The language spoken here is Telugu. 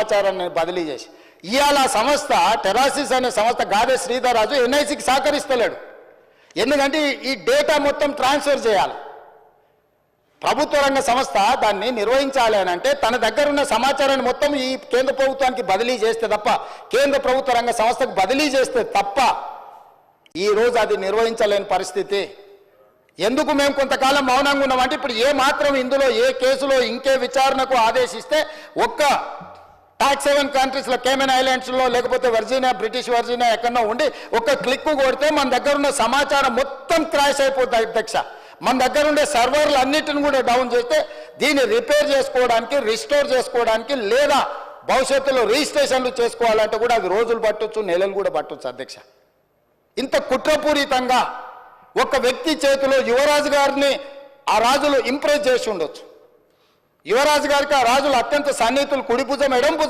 సమాచారాన్ని బదిలీ చేసి. ఇవాళ సంస్థ టెరాసిస్ అనే సంస్థ గాదే శ్రీధర్రాజు ఎన్ఐసికి సహకరిస్తలేడు. ఎందుకంటే ఈ- డేటా మొత్తం ట్రాన్స్ఫర్ చేయాలి. ప్రభుత్వ రంగ సంస్థ దాన్ని నిర్వహించాలి అని అంటే తన దగ్గర ఉన్న సమాచారాన్ని మొత్తం ఈ కేంద్ర ప్రభుత్వానికి బదిలీ చేస్తే తప్ప కేంద్ర ప్రభుత్వ రంగ సంస్థకు బదిలీ చేస్తే తప్ప ఈ రోజు అది నిర్వహించలేని పరిస్థితి. ఎందుకు మేము కొంతకాలం మౌనంగా ఉన్నామంటే ఇప్పుడు ఏ మాత్రం ఇందులో ఏ కేసులో ఇంకే విచారణకు ఆదేశిస్తే ఒక్క ట్యాక్స్ సెవెన్ కంట్రీస్లో కేమెన్ ఐలాండ్స్లో లేకపోతే వర్జీనియా బ్రిటిష్ వర్జీనియా ఎక్కడో ఉండి ఒక క్లిక్ కొడితే మన దగ్గర ఉన్న సమాచారం మొత్తం క్రాష్ అయిపోతుంది అధ్యక్ష. మన దగ్గర ఉండే సర్వర్లు అన్నిటిని కూడా డౌన్ చేస్తే దీన్ని రిపేర్ చేసుకోవడానికి రిస్టోర్ చేసుకోవడానికి లేదా భవిష్యత్తులో రిజిస్ట్రేషన్లు చేసుకోవాలంటే కూడా అది రోజులు పట్టొచ్చు నెలలు కూడా పట్టొచ్చు అధ్యక్ష. ఇంత కుట్రపూరితంగా ఒక వ్యక్తి చేతిలో యువరాజు గారిని ఆ రాజులు ఇంప్రెస్ చేసి ఉండొచ్చు. యువరాజు గారికి ఆ రాజులు అత్యంత సన్నిహితులు కుడి భుజం ఎడం